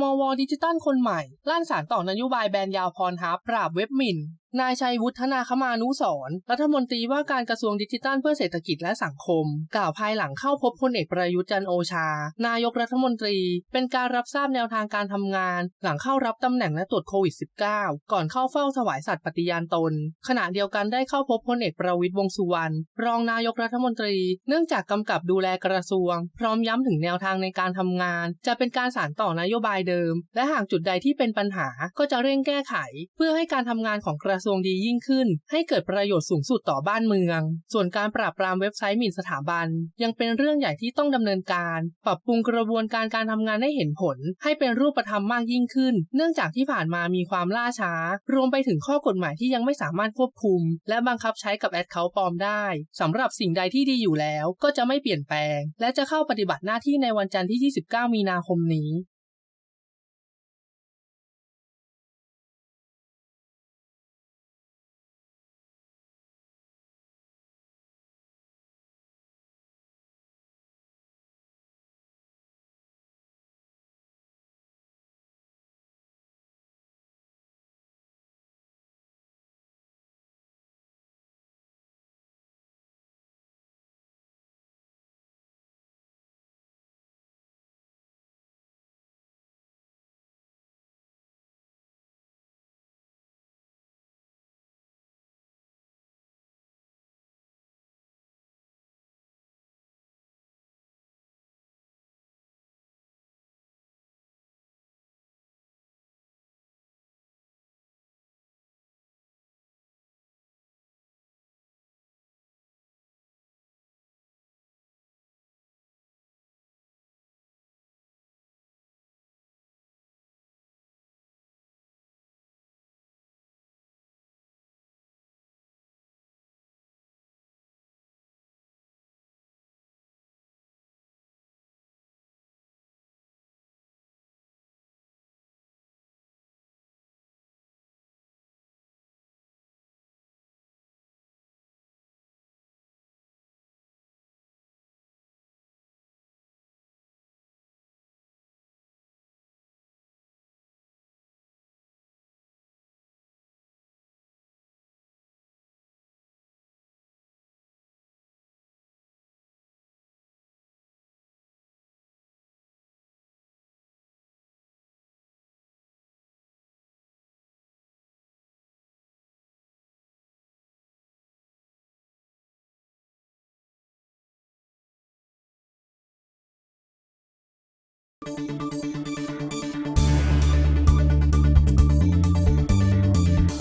มวดิจิตอลคนใหม่ ล่านสารต่อนโยบายแบนยาวพรฮับปราบเว็บหมิ่นนายชัยวุฒนาคมานุสรรัฐมนตรีว่าการกระทรวงดิจิทัลเพื่อเศรษฐกิจและสังคม กล่าวภายหลังเข้าพบพลเอกประยุทธ์จันโอชา นายกรัฐมนตรี เป็นการรับทราบแนวทางการทำงาน หลังเข้ารับตำแหน่งและตรวจโควิด -19 ก่อนเข้าเฝ้าถวายสัตย์ปฏิญาณตน ขณะเดียวกันได้เข้าพบพลเอกประวิตรวงสุวรรณรองนายกรัฐมนตรี เนื่องจากกำกับดูแลกระทรวง พร้อมย้ำถึงแนวทางในการทำงาน จะเป็นการสานต่อนโยบายเดิม และหากจุดใดที่เป็นปัญหาก็จะเร่งแก้ไข เพื่อให้การทำงานของกระทรวงดียิ่งขึ้น ให้เกิดประโยชน์สูงสุดต่อบ้านเมือง ส่วนการปราบปรามเว็บไซต์หมิ่นสถาบัน ยังเป็นเรื่องใหญ่ที่ต้องดำเนินการ ปรับปรุงกระบวนการการทำงานให้เห็นผล ให้เป็นรูปธรรมมากยิ่งขึ้น เนื่องจากที่ผ่านมามีความล่าช้า รวมไปถึงข้อกฎหมายที่ยังไม่สามารถควบคุม และบังคับใช้กับแอดเคาท์ปลอมได้สำหรับสิ่งใดที่ดีอยู่แล้ว ก็จะไม่เปลี่ยนแปลง และจะเข้าปฏิบัติหน้าที่ในวันจันทร์ที่ 29 มีนาคมนี้